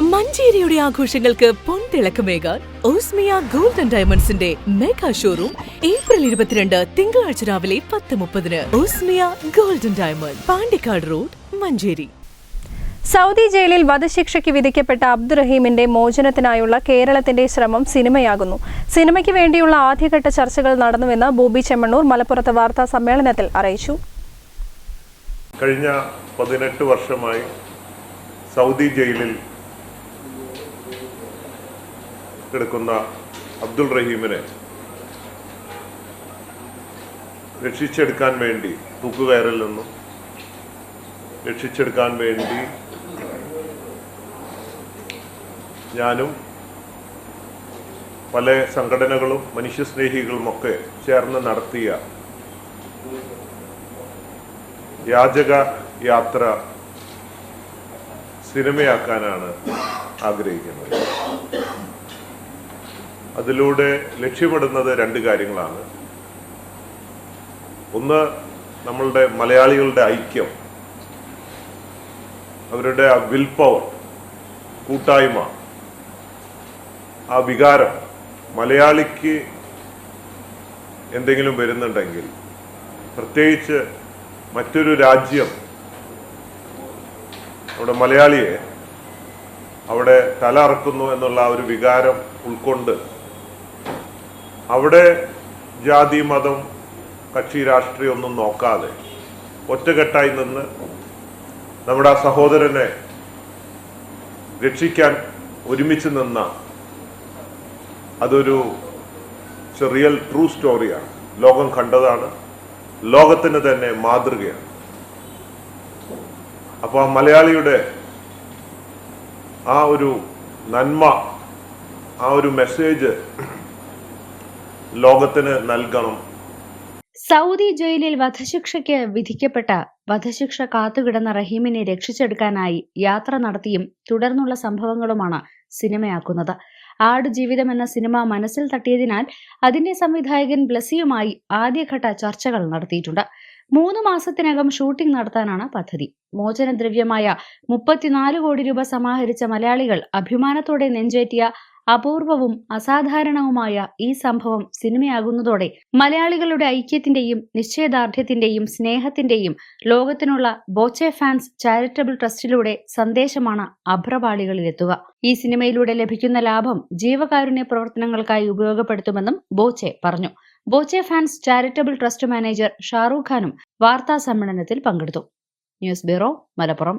മഞ്ചേരിയുടെ ആഘോഷങ്ങൾക്ക് പൊൻതിളക്കമേകാൻ ഓസ്മിയ ഗോൾഡൻ ഡയമണ്ട്സിന്റെ മെഗാ ഷോറൂം ഏപ്രിൽ ഇരുപത്തിരണ്ട് തിങ്കളാഴ്ച രാവിലെ പത്ത് മുപ്പതിന്. Osmiya golden diamond Pandikkad road Manjeri. Saudi ജയിലിൽ വധശിക്ഷയ്ക്ക് വിധിക്കപ്പെട്ട അബ്ദുറഹീമിന്റെ മോചനത്തിനായുള്ള കേരളത്തിന്റെ ശ്രമം സിനിമയാകുന്നു. സിനിമയ്ക്ക് വേണ്ടിയുള്ള ആദ്യഘട്ട ചർച്ചകൾ നടന്നുവെന്ന് ബോബി ചെമ്മണ്ണൂർ മലപ്പുറത്ത് വാർത്താ സമ്മേളനത്തിൽ അറിയിച്ചു. കഴിഞ്ഞ പതിനെട്ട് വർഷമായി സൗദി ജയിലിൽ കിടക്കുന്ന അബ്ദുൾ റഹീമിനെ രക്ഷിച്ചെടുക്കാൻ വേണ്ടി തൂക്കുകയറിൽ നിന്നും രക്ഷിച്ചെടുക്കാൻ വേണ്ടി ഞാനും പല സംഘടനകളും മനുഷ്യസ്നേഹികളുമൊക്കെ ചേർന്ന് നടത്തിയ യാചക യാത്ര സിനിമയാക്കാനാണ് ആഗ്രഹിക്കുന്നത്. അതിലൂടെ ലക്ഷ്യമിടുന്നത് രണ്ട് കാര്യങ്ങളാണ്. ഒന്ന് നമ്മളുടെ മലയാളികളുടെ ഐക്യം. അവരുടെ ആ വിൽ പവർ കൂട്ടായ്മ ആ വികാരം മലയാളിക്ക് എന്തെങ്കിലും വരുന്നുണ്ടെങ്കിൽ പ്രത്യേകിച്ച് മറ്റൊരു രാജ്യം അവിടെ മലയാളിയെ അവിടെ തല അറക്കുന്നു എന്നുള്ള ഒരു വികാരം ഉൾക്കൊണ്ട് അവിടെ ജാതി മതം കക്ഷി രാഷ്ട്രീയം ഒന്നും നോക്കാതെ ഒറ്റക്കെട്ടായി നിന്ന് നമ്മുടെ ആ സഹോദരനെ രക്ഷിക്കാൻ ഒരുമിച്ച് നിന്ന അതൊരു റിയൽ ട്രൂ സ്റ്റോറിയാണ് ലോകം കണ്ടതാണ്. ലോകത്തിന് തന്നെ മാതൃകയാണ്. അപ്പോൾ ആ മലയാളിയുടെ ആ ഒരു നന്മ ആ ഒരു മെസ്സേജ് ലോകത്തിന് നൽകണം. സൗദി ജയിലിൽ വധശിക്ഷയ്ക്ക് വിധിക്കപ്പെട്ട വധശിക്ഷ കാത്തുകിടന്ന റഹീമിനെ രക്ഷിച്ചെടുക്കാനായി യാത്ര നടത്തിയും തുടർന്നുള്ള സംഭവങ്ങളുമാണ് സിനിമയാക്കുന്നത്. ആട് ജീവിതം എന്ന സിനിമ മനസ്സിൽ തട്ടിയതിനാൽ അതിന്റെ സംവിധായകൻ ബ്ലസിയുമായി ആദ്യഘട്ട ചർച്ചകൾ നടത്തിയിട്ടുണ്ട്. മൂന്ന് മാസത്തിനകം ഷൂട്ടിംഗ് നടത്താനാണ് പദ്ധതി. മോചനദ്രവ്യമായ മുപ്പത്തിനാല് കോടി രൂപ സമാഹരിച്ച മലയാളികൾ അഭിമാനത്തോടെ നെഞ്ചേറ്റിയ അപൂർവവും അസാധാരണവുമായ ഈ സംഭവം സിനിമയാകുന്നതോടെ മലയാളികളുടെ ഐക്യത്തിന്റെയും നിശ്ചയദാർഢ്യത്തിന്റെയും സ്നേഹത്തിന്റെയും ലോകത്തിനുള്ള ബോച്ചെ ഫാൻസ് ചാരിറ്റബിൾ ട്രസ്റ്റിലൂടെ സന്ദേശമാണ് അഭ്രപാളികളിലെത്തുക ഈ സിനിമയിലൂടെ ലഭിക്കുന്ന ലാഭം ജീവകാരുണ്യ പ്രവർത്തനങ്ങൾക്കായി ഉപയോഗപ്പെടുത്തുമെന്നും ബോച്ചെ പറഞ്ഞു. Boche fans charitable trust manager Shahrukh ഖാനും വാർത്താ സമ്മേളനത്തിൽ പങ്കെടുത്തു. News bureau Malappuram.